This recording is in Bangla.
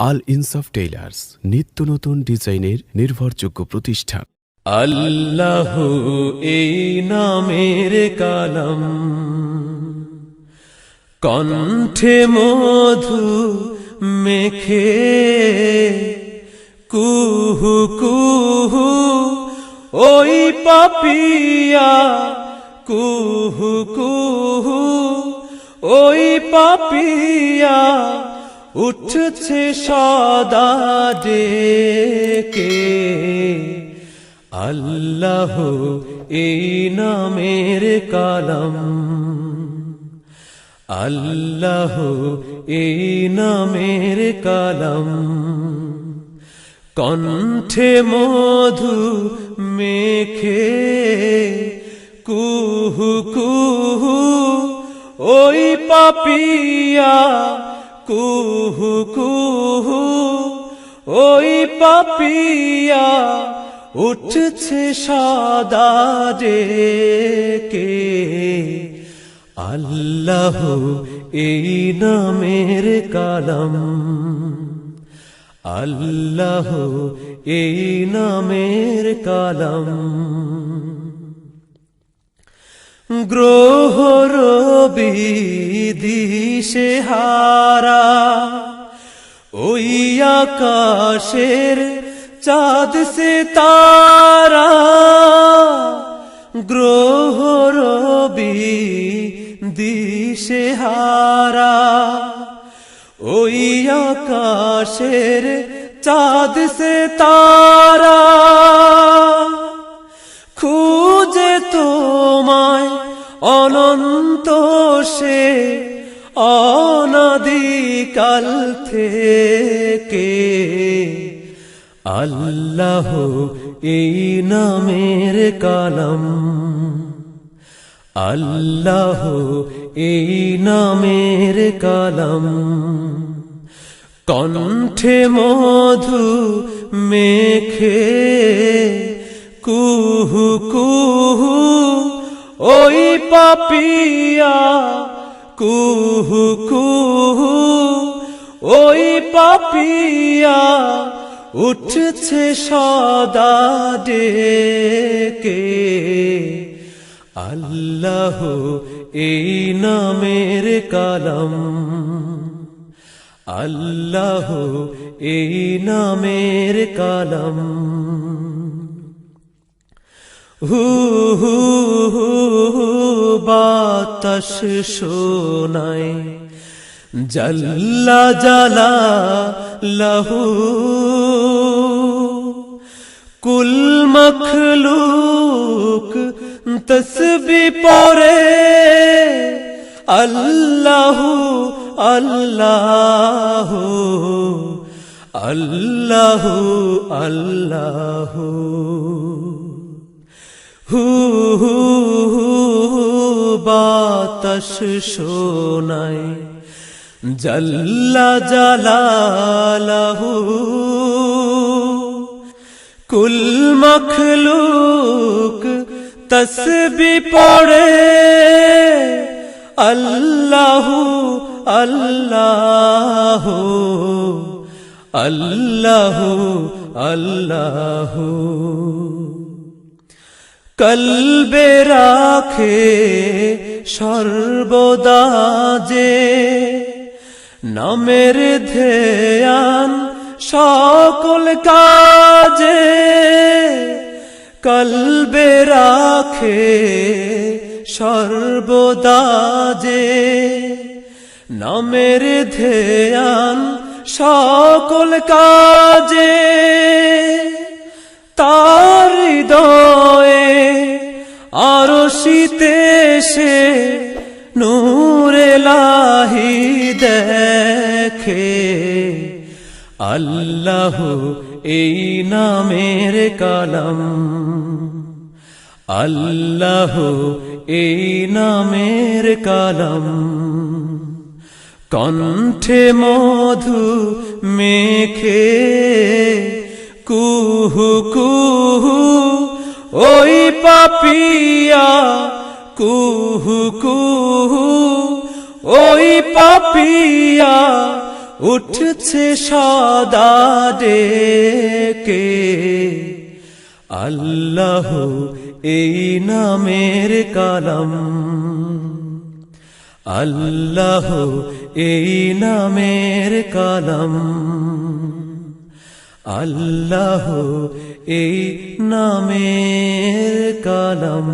আল ইনসাফ টেইলার্স নিত্য নতুন ডিজাইনের নির্ভরযোগ্য প্রতিষ্ঠান। আল্লাহ এই নামের কালাম। কণ্ঠে মধু মেখে কুহু কুহু ওই পাপিয়া, কুহু কুহু ওই পাপিয়া উঠছে সদা ডেকে। আল্লাহ এই নামের কালাম। আল্লাহ এই নামের কালাম। কণ্ঠে মধু মেখে কুহু কুহু, ওই পাপিয়া কুহু কুহু, ওই পাপিয়া উঠছে সদা কে আল্লাহ এই নামের কালাম। আল্লাহ এই নামের কালাম। গ্রহ রবি দিশে হারা। ওই আকাশের চাঁদ সে তারা। গ্রহ রবি দিশে হারা। ওই আকাশের চাঁদ সে তারা। খুঁজে তোমায় অনন্ত সে অনাদিকাল থেকে। আল্লাহ এই নামের কালাম। আল্লাহ এই নামের কালাম। কণ্ঠে মধু মেখে কুহু কুহু, ওই পাপিয়া। কুহু কুহু, ওই পাপিয়া উঠছে সদা ডেকে। আল্লাহ এই নামের কালাম। আল্লাহ এই নামের কালাম। হু হু হু বাতাস শোনায়। জল্লা জালা লহু। কুল মখলুক তসবি পরে আল্লাহু আল্লাহু আল্লাহু আল্লাহু। হু হু হু, বাতাস শোনায়। জল্লা জালালাহু। কুল মখলুক তসবি পড়ে। আল্লাহু আল্লাহু আল্লাহু আল্লাহু। কলবে রাখে সর্বদা যে। নামের ধ্যান সকল কাজে কলবে রাখে সর্বদা যে। নামের ধ্যান সকল কাজে তার হৃদয়ে আরও শীতে সে নূরে লাহি দেখে। আল্লাহ এই নামের কালাম। আল্লাহ এই নামের কালাম। কণ্ঠে মধু মেখে কুহু কুহু, ওই পাপিয়া, কুহু কুহু, ওই পাপিয়া উঠছে সদা ডেকে। আল্লাহ এই নামের কালাম। আল্লাহ এই নামের কালাম। আল্লাহ এই নামের কালাম।